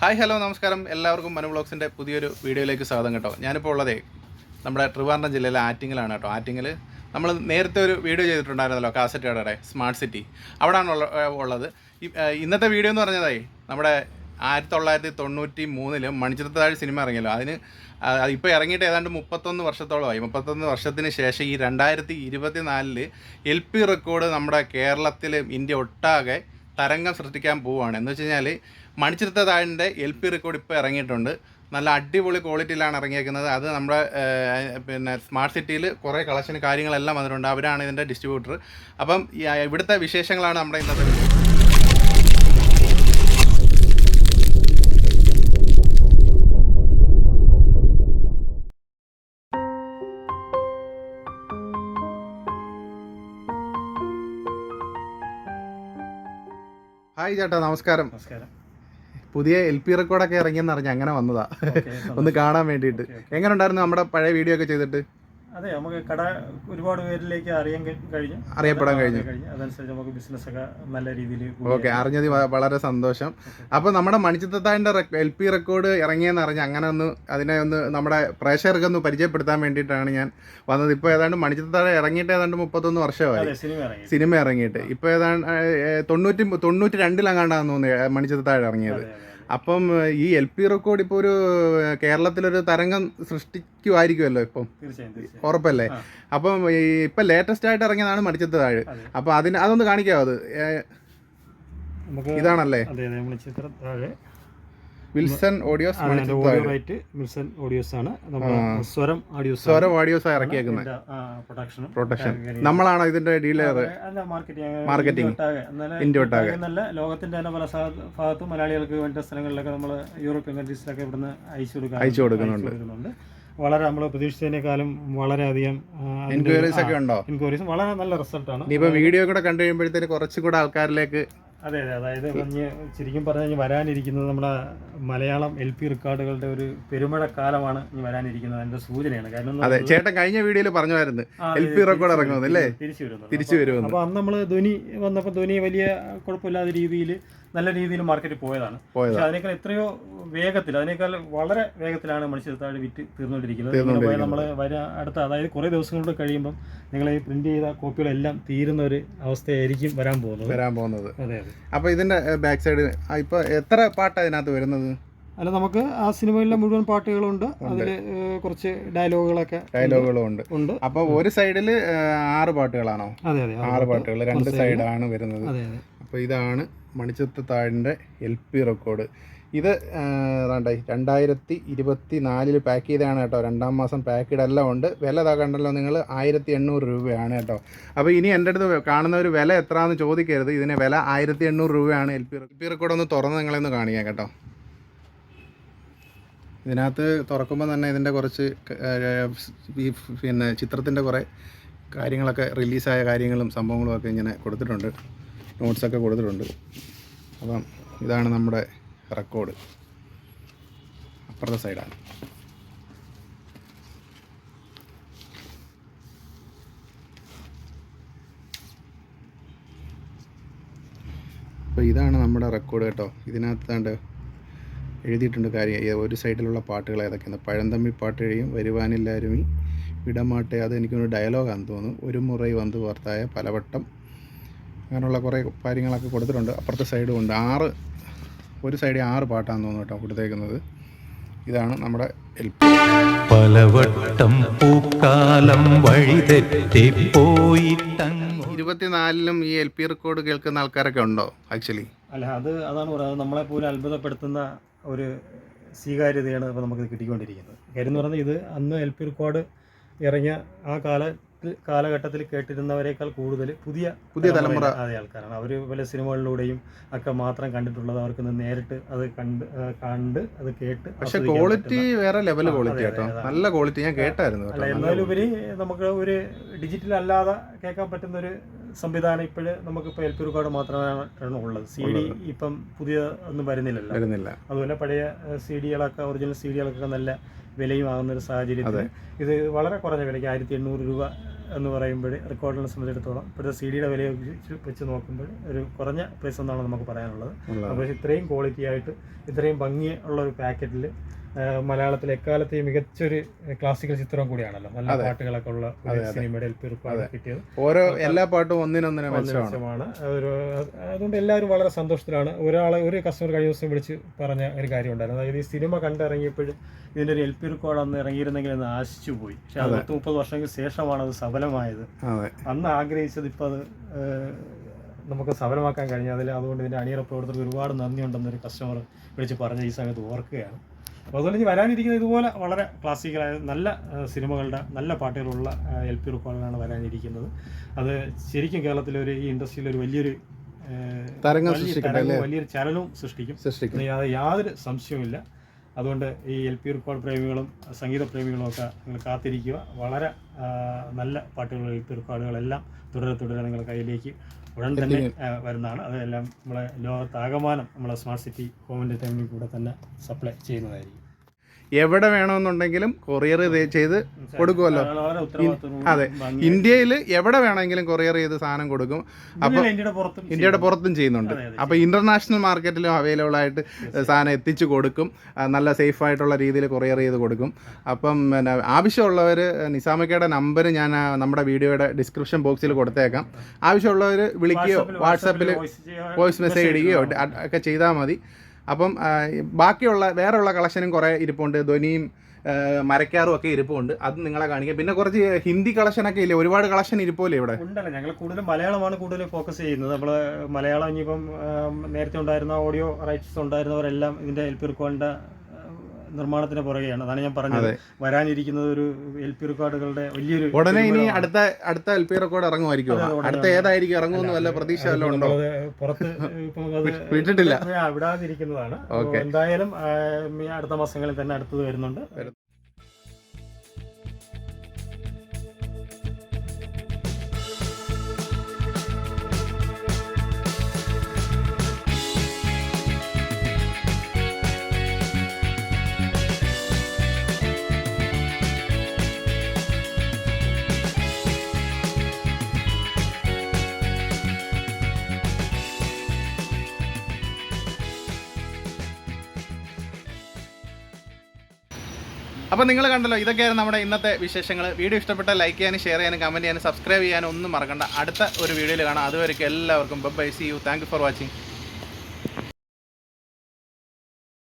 Hi hello നമസ്കാരം. എല്ലാവർക്കും മനു ബ്ലോഗ്സിന്റെ പുതിയൊരു വീഡിയോയിലേക്ക് സ്വാഗതം കേട്ടോ. ഞാനിപ്പോൾ ഉള്ളതേ നമ്മുടെ ട്രിവാൻഡ്രം ജില്ലയിലെ ആറ്റിങ്ങിലാണ് കേട്ടോ. ആറ്റിങ്ങിൽ നമ്മൾ നേരത്തെ ഒരു വീഡിയോ ചെയ്തിട്ടുണ്ടായിരുന്നല്ലോ കാസറ്റ് കടയുടെ സ്മാർട്ട് സിറ്റി. അവിടെയാണ് ഉള്ളത്. ഇന്നത്തെ വീഡിയോ എന്ന് പറഞ്ഞതായി നമ്മുടെ ആയിരത്തി തൊള്ളായിരത്തി തൊണ്ണൂറ്റി മൂന്നിൽ മണിച്ചിത്രത്താഴ് സിനിമ ഇറങ്ങിയല്ലോ. അതിന് ഇപ്പോൾ ഇറങ്ങിയിട്ട് ഏതാണ്ട് മുപ്പത്തൊന്ന് വർഷത്തോളമായി. മുപ്പത്തൊന്ന് വർഷത്തിന് ശേഷം ഈ രണ്ടായിരത്തി ഇരുപത്തി നാലിൽ എൽ പി റെക്കോർഡ് നമ്മുടെ കേരളത്തിൽ ഇന്ത്യ ഒട്ടാകെ തരംഗം സൃഷ്ടിക്കാൻ പോവുകയാണ്. എന്ന് വെച്ച് കഴിഞ്ഞാൽ മണിച്ചിരുത്ത താഴിന്റെ എൽ പി റെക്കോർഡ് ഇപ്പോൾ ഇറങ്ങിയിട്ടുണ്ട്. നല്ല അടിപൊളി ക്വാളിറ്റിയിലാണ് ഇറങ്ങിയേക്കുന്നത്. അത് നമ്മുടെ പിന്നെ സ്മാർട്ട് സിറ്റിയിൽ കുറേ കളക്ഷൻ കാര്യങ്ങളെല്ലാം വന്നിട്ടുണ്ട്. അവരാണ് ഇതിന്റെ ഡിസ്ട്രിബ്യൂട്ടർ അപ്പം ഇവിടുത്തെ വിശേഷങ്ങളാണ് നമ്മുടെ ഇന്നത്തെ ഹായ് ചേട്ടാ നമസ്കാരം. നമസ്കാരം. പുതിയ എൽ പി റെക്കോർഡൊക്കെ ഇറങ്ങിയെന്ന് അറിഞ്ഞ് അങ്ങനെ വന്നതാ. ഒന്ന് കാണാൻ വേണ്ടിയിട്ട്. എങ്ങനെ ഉണ്ടായിരുന്നു നമ്മുടെ പഴയ വീഡിയോ ഒക്കെ ചെയ്തിട്ട്? അതെ നമുക്ക് കട ഒരുപാട് പേരിലേക്ക് അറിയാൻ കഴിഞ്ഞു. അറിയപ്പെടാൻ കഴിഞ്ഞു. അതനുസരിച്ച് നമുക്ക് ബിസിനസ് ഒക്കെ നല്ല രീതിയിൽ ഓക്കെ അറിഞ്ഞത് വളരെ സന്തോഷം. അപ്പൊ നമ്മുടെ മണിച്ചിത്രത്താഴിന്റെ എൽ പി റെക്കോർഡ് ഇറങ്ങിയെന്ന് അറിഞ്ഞ് അങ്ങനെ ഒന്ന് അതിനെ ഒന്ന് നമ്മുടെ പ്രേക്ഷകർക്ക് ഒന്ന് പരിചയപ്പെടുത്താൻ വേണ്ടിയിട്ടാണ് ഞാൻ വന്നത്. ഇപ്പോൾ ഏതാണ്ട് മണിച്ചിത്താഴ ഇറങ്ങിയിട്ട് ഏതാണ്ട് മുപ്പത്തൊന്ന് വർഷമായി. സിനിമ ഇറങ്ങി സിനിമ ഇറങ്ങിയിട്ട്. ഇപ്പോൾ ഏതാണ്ട് തൊണ്ണൂറ്റി തൊണ്ണൂറ്റി രണ്ടിലങ്ങാണ്ടാന്ന് തോന്നുന്നു മണിച്ചിത്താഴ ഇറങ്ങിയത്. അപ്പം ഈ എൽ പി റെക്കോർഡ് ഇപ്പോൾ ഒരു കേരളത്തിലൊരു തരംഗം സൃഷ്ടിക്കുമായിരിക്കുമല്ലോ ഇപ്പം. ഉറപ്പല്ലേ? അപ്പം ഇപ്പം ലേറ്റസ്റ്റ് ആയിട്ട് ഇറങ്ങിയതാണ് മടിച്ചത്ത് താഴ്. അപ്പം അതിന് അതൊന്ന് കാണിക്കാവോ അത്? ഇതാണല്ലേ? Wilson audios audio right Milson audios ആണ്. സ്വരം ഓഡിയോസ് സ്വരം ഓഡിയോസ് ഇറക്കിയേക്കുന്നത് പ്രൊഡക്ഷനും പ്രൊട്ടക്ഷൻ നമ്മളാണ് ഇതിന്റെ ഡീലർ മാർക്കറ്റിംഗ്. ഇന്ത്യ ഒട്ടാകെ. നല്ല ലോകത്തിന്റെ തന്നെ പല ഭാഗത്തും മലയാളികൾക്ക് വേണ്ട സ്ഥലങ്ങളിലൊക്കെ നമ്മൾ യൂറോപ്യൻ കൺട്രീസിലൊക്കെ ഇവിടുന്ന് അയച്ചു. കൊടുക്കുന്നുണ്ട്. വളരെ നമ്മൾ പ്രതീക്ഷിച്ചതിനേക്കാളും വളരെയധികം എൻക്വയറീസ് ഒക്കെ ഉണ്ടോ? എൻക്വയറീസ് വളരെ നല്ല റിസൾട്ടാണ് ഇപ്പൊ വീഡിയോ കൂടെ കണ്ടു കഴിയുമ്പോഴത്തേക്ക് കുറച്ചുകൂടെ ആൾക്കാരിലേക്ക് അതെ അതെ. അതായത് പറഞ്ഞ് ശരിക്കും പറഞ്ഞു കഴിഞ്ഞാൽ വരാനിരിക്കുന്നത് നമ്മുടെ മലയാളം എൽ പി റെക്കോർഡുകളുടെ ഒരു പെരുമഴ കാലമാണ് ഇനി വരാനിരിക്കുന്നത്. അതിന്റെ സൂചനയാണ്. കാരണം അതെ ചേട്ടൻ കഴിഞ്ഞ വീഡിയോയിൽ പറഞ്ഞായിരുന്നു എൽ പി റെക്കോർഡ് ഇറങ്ങുന്നത് അല്ലേ? തിരിച്ചു വരുന്നു തിരിച്ചു വരുമെന്ന്. അപ്പോൾ അന്ന് നമ്മൾ ധ്വനി വന്നപ്പോൾ ധ്വനി വലിയ കുഴപ്പമില്ലാത്ത രീതിയിൽ നല്ല രീതിയിൽ മാർക്കറ്റിൽ പോയതാണ്. പോയതാ പക്ഷെ അതിനേക്കാൾ എത്രയോ വേഗത്തിൽ അതിനേക്കാൾ വളരെ വേഗത്തിലാണ് മനുഷ്യത്താഴ് വിറ്റ് തീർന്നുകൊണ്ടിരിക്കുന്നത്. നമ്മൾ വര അടുത്ത അതായത് കുറേ ദിവസങ്ങളുടെ കഴിയുമ്പം നിങ്ങൾ ഈ പ്രിന്റ് ചെയ്ത കോപ്പികളെല്ലാം തീരുന്ന ഒരു അവസ്ഥയായിരിക്കും വരാൻ പോകുന്നത്. വരാൻ പോകുന്നത്. അതെ അതെ. അപ്പൊ ഇതിന്റെ ബാക്ക് സൈഡ് ഇപ്പൊ എത്ര പാട്ട് ഇതിനകത്ത് വരുന്നത്? അല്ല നമുക്ക് ആ സിനിമയിലെ മുഴുവൻ പാട്ടുകളുണ്ട്. അതിൽ കുറച്ച് ഡയലോഗുകളൊക്കെ ഡയലോഗുകളും ഉണ്ട്. ഉണ്ട്. അപ്പൊ ഒരു സൈഡിൽ ആറ് പാട്ടുകളാണോ? അതെ അതെ. ആറ് പാട്ടുകൾ രണ്ട് സൈഡാണ് വരുന്നത്. അതെ അതെ. അപ്പോൾ ഇതാണ് മണിച്ചത്ത് താഴിന്റെ എൽ പി റെക്കോർഡ്. ഇത് രണ്ടായി രണ്ടായിരത്തി ഇരുപത്തി നാലിൽ പാക്ക് ചെയ്തതാണ് കേട്ടോ. രണ്ടാം മാസം പാക്കഡ് എല്ലാം ഉണ്ട്. വില ഇതാ കണ്ടല്ലോ നിങ്ങൾ ആയിരത്തി എണ്ണൂറ് രൂപയാണ് കേട്ടോ. അപ്പോൾ ഇനി എന്റെ അടുത്ത് കാണുന്ന ഒരു വില എത്രയാണെന്ന് ചോദിക്കരുത്. ഇതിന് വില ആയിരത്തി എണ്ണൂറ് രൂപയാണ് L P L P record ഒന്ന് തുറന്ന് നിങ്ങളെ ഒന്ന് കാണിക്കാം കേട്ടോ. ഇതിനകത്ത് തുറക്കുമ്പോൾ തന്നെ ഇതിന്റെ കുറച്ച് ഈ പിന്നെ ചിത്രത്തിന്റെ കുറേ കാര്യങ്ങളൊക്കെ റിലീസായ കാര്യങ്ങളും സംഭവങ്ങളും ഒക്കെ ഇങ്ങനെ കൊടുത്തിട്ടുണ്ട്. നോട്ട്സൊക്കെ കൊടുത്തിട്ടുണ്ട്. അപ്പം ഇതാണ് നമ്മുടെ റെക്കോർഡ് അപ്പുറത്തെ സൈഡാണ് അപ്പോൾ ഇതാണ് നമ്മുടെ റെക്കോർഡ് കേട്ടോ. ഇതിനകത്ത് കണ്ട് എഴുതിയിട്ടുണ്ട് കാര്യം. ഒരു സൈഡിലുള്ള പാട്ടുകൾ ഏതൊക്കെയാണ് പഴന്തമ്മി പാട്ട് കഴിയും വരുവാനില്ലാരുമി വിടമാട്ടെ അത് എനിക്കൊരു ഡയലോഗാണെന്ന് തോന്നുന്നു. ഒരു മുറൈ വന്ന് വാർത്തായ പലവട്ടം അങ്ങനെയുള്ള കുറേ കാര്യങ്ങളൊക്കെ കൊടുത്തിട്ടുണ്ട്. അപ്പുറത്തെ സൈഡും ഉണ്ട്. ആറ് ഒരു സൈഡിൽ ആറ് പാട്ടാണെന്ന് തോന്നുന്നു കേട്ടോ കൊടുത്തേക്കുന്നത്. ഇതാണ് നമ്മുടെ എൽ പി. പലവട്ടം പൂക്കാലം വഴിതെറ്റിപ്പോയിട്ടങ്ങ് ഇരുപത്തിനാലിലും ഈ എൽ പി റെക്കോർഡ് കേൾക്കുന്ന ആൾക്കാരൊക്കെ ഉണ്ടോ ആക്ച്വലി അല്ല അത് അതാണ് പറയുന്നത് നമ്മളെ പോലും അത്ഭുതപ്പെടുത്തുന്ന ഒരു സ്വീകാര്യതയാണ് ഇപ്പോൾ നമുക്ക് കിട്ടിക്കൊണ്ടിരിക്കുന്നത്. കാര്യം എന്ന് പറഞ്ഞാൽ ഇത് അന്ന് എൽ പി റെക്കോർഡ് ഇറങ്ങിയ ആ കാല കാലഘട്ടത്തിൽ കേട്ടിരുന്നവരെക്കാൾ കൂടുതൽ പുതിയ പുതിയ തലമുറ. അതേ ആൾക്കാരാണ്. അവർ പല സിനിമകളിലൂടെയും ഒക്കെ മാത്രം കണ്ടിട്ടുള്ളത് അവർക്ക് നേരിട്ട് അത് കണ്ട് കണ്ട് അത് കേട്ട് പക്ഷെ ക്വാളിറ്റി വേറെ ലെവൽ ക്വാളിറ്റി കേട്ടോ. നല്ല ക്വാളിറ്റി ഞാൻ കേട്ടായിരുന്നു അല്ല കേട്ടോ എന്നാലും ഉപരി നമുക്ക് ഒരു ഡിജിറ്റൽ അല്ലാതെ കേൾക്കാൻ പറ്റുന്ന ഒരു സംവിധാനം ഇപ്പോഴ് നമുക്കിപ്പോൾ എൽ പി റെക്കോർഡ് മാത്രമാണ് ഉള്ളത്. സി ഡി ഇപ്പം പുതിയ ഒന്നും വരുന്നില്ലല്ലോ. വരുന്നില്ല. അതുപോലെ പഴയ സി ഡികളൊക്കെ ഒറിജിനൽ സി ഡികളൊക്കെ നല്ല വിലയും ആകുന്ന ഒരു സാഹചര്യത്തിൽ ഇത് വളരെ കുറഞ്ഞ വിലയ്ക്ക് ആയിരത്തി എണ്ണൂറ് രൂപ എന്ന് പറയുമ്പോൾ റെക്കോർഡിനെ സംബന്ധിച്ചിടത്തോളം ഇപ്പോഴത്തെ സി ഡിയുടെ വില വെച്ച് നോക്കുമ്പോൾ ഒരു കുറഞ്ഞ പ്രൈസ് എന്നാണ് നമുക്ക് പറയാനുള്ളത്. അപ്പോൾ ഇത്രയും ക്വാളിറ്റി ആയിട്ട് ഇത്രയും ഭംഗിയുള്ള ഉള്ള ഒരു പാക്കറ്റിൽ മലയാളത്തിൽ എക്കാലത്തെയും മികച്ചൊരു ക്ലാസിക്കൽ ചിത്രം കൂടിയാണല്ലോ. നല്ല പാട്ടുകളൊക്കെ ഉള്ള ഒരു സിനിമയുടെ കിട്ടിയത്. ഓരോ എല്ലാ പാട്ടും ഒന്നിനൊന്നിനെ മെച്ചമാണ്. ഒരു അതുകൊണ്ട് എല്ലാവരും വളരെ സന്തോഷത്തിലാണ്. ഒരാളെ ഒരു കസ്റ്റമർ കഴിഞ്ഞ ദിവസം വിളിച്ച് പറഞ്ഞ ഒരു കാര്യം ഉണ്ടായിരുന്നു. അതായത് ഈ സിനിമ കണ്ടിറങ്ങിയപ്പോഴും ഇതിന്റെ ഒരു എൽ പി റിക്കോർഡ് അന്ന് ഇറങ്ങിയിരുന്നെങ്കിൽ എന്ന് ആശിച്ചു പോയി. പക്ഷെ അത് പത്ത് മുപ്പത് വർഷങ്ങൾക്ക് ശേഷമാണ് അത് സഫലമായത്. അന്ന് ആഗ്രഹിച്ചത് ഇപ്പോൾ അത് നമുക്ക് സഫലമാക്കാൻ കഴിഞ്ഞു. അതിൽ അതുകൊണ്ട് ഇതിന്റെ അണിയറ പ്രവർത്തകർക്ക് ഒരുപാട് നന്ദിയുണ്ടെന്നൊരു കസ്റ്റമർ വിളിച്ച് പറഞ്ഞ ഈ സമയത്ത് ഓർക്കുകയാണ്. അപ്പോൾ അതുപോലെ ഇനി വരാനിരിക്കുന്ന ഇതുപോലെ വളരെ ക്ലാസിക്കലായ നല്ല സിനിമകളുടെ നല്ല പാട്ടുകളുള്ള എൽ പി റെക്കോർഡുകളാണ് വരാനിരിക്കുന്നത്. അത് ശരിക്കും കേരളത്തിലെ ഒരു ഈ ഇൻഡസ്ട്രിയിൽ ഒരു വലിയൊരു? വലിയൊരു ചലനവും സൃഷ്ടിക്കും. യാതൊരു സംശയവുമില്ല. അതുകൊണ്ട് ഈ എൽ പി റെക്കോർഡ് പ്രേമികളും സംഗീത പ്രേമികളും ഒക്കെ നിങ്ങൾ കാത്തിരിക്കുക. വളരെ നല്ല പാട്ടുകൾ എൽ പി റെക്കോർഡുകളെല്ലാം തുടരെ തുടരെ നിങ്ങൾ കയ്യിലേക്ക് ഉടൻ തന്നെ വരുന്നതാണ്. അതെല്ലാം നമ്മളെ ലോകത്താകമാനം നമ്മളെ സ്മാർട്ട് സിറ്റി ഹോം എന്റർടൈൻമെന്റിൽ കൂടെ തന്നെ സപ്ലൈ ചെയ്യുന്നതായിരിക്കും. എവിടെ വേണമെന്നുണ്ടെങ്കിലും കൊറിയർ ചെയ്ത് കൊടുക്കുമല്ലോ. അതെ. ഇന്ത്യയിൽ എവിടെ വേണമെങ്കിലും കൊറിയർ ചെയ്ത് സാധനം കൊടുക്കും. അപ്പൊ ഇന്ത്യയുടെ പുറത്തും ചെയ്യുന്നുണ്ട്. അപ്പോൾ ഇന്റർനാഷണൽ മാർക്കറ്റിലും അവൈലബിൾ ആയിട്ട് സാധനം എത്തിച്ചു കൊടുക്കും. നല്ല സേഫ് ആയിട്ടുള്ള രീതിയിൽ കൊറിയർ ചെയ്ത് കൊടുക്കും. അപ്പം പിന്നെ ആവശ്യമുള്ളവർ നിസാമക്കയുടെ നമ്പർ ഞാൻ നമ്മുടെ വീഡിയോയുടെ ഡിസ്ക്രിപ്ഷൻ ബോക്സിൽ കൊടുത്തേക്കാം. ആവശ്യമുള്ളവർ വിളിക്കുകയോ വാട്സാപ്പിൽ വോയിസ് മെസ്സേജ് ഇടുകയോ ഒക്കെ ചെയ്താൽ മതി. അപ്പം ബാക്കിയുള്ള വേറെയുള്ള കളക്ഷനും കുറേ ഇരിപ്പുണ്ട്. ധ്വനിയും മരക്കാറും ഒക്കെ ഇരിപ്പുണ്ട്. അത് നിങ്ങളെ കാണിക്കാം. പിന്നെ കുറച്ച് ഹിന്ദി കളക്ഷനൊക്കെ ഇല്ലേ? ഒരുപാട് കളക്ഷൻ ഇരിപ്പോലെ ഇവിടെ? ഉണ്ടല്ലോ. ഞങ്ങൾ കൂടുതലും മലയാളമാണ് കൂടുതൽ ഫോക്കസ് ചെയ്യുന്നത്. നമ്മൾ മലയാളം ഇനിയിപ്പം നേരത്തെ ഉണ്ടായിരുന്ന ഓഡിയോ റൈറ്റ്സ് ഉണ്ടായിരുന്നവരെല്ലാം ഇതിന്റെ എൽ പി നിർമ്മാണത്തിന് പുറകെയാണ്. അതാണ് ഞാൻ പറഞ്ഞത്. വരാനിരിക്കുന്നത് ഒരു എൽ പി റെക്കോർഡുകളുടെ വലിയൊരു ഉടനെ ഇനി അടുത്ത അടുത്ത എൽ പി റെക്കോർഡ് ഇറങ്ങുമായിരിക്കും അടുത്ത ഏതായിരിക്കും ഇറങ്ങുമെന്ന് വല്ല പ്രതീക്ഷ ഉണ്ടോ? പുറത്ത് വിട്ടിട്ടില്ല. വിടാതിരിക്കുന്നതാണ്. എന്തായാലും അടുത്ത മാസങ്ങളിൽ തന്നെ അടുത്തത് വരുന്നുണ്ട്. അപ്പോൾ നിങ്ങൾ കണ്ടല്ലോ ഇതൊക്കെയായിരുന്നു നമ്മുടെ ഇന്നത്തെ വിശേഷങ്ങൾ വീഡിയോ ഇഷ്ടപ്പെട്ട ലൈക്ക് ചെയ്യാനും ഷെയർ ചെയ്യാനും കമന്റ് ചെയ്യാനും സബ്സ്ക്രൈബ് ചെയ്യാനും ഒന്നും മറക്കണ്ട. അടുത്ത ഒരു വീഡിയോയിൽ കാണാം. അതുവരെയ്ക്കും എല്ലാവർക്കും. Bye see you thank for watching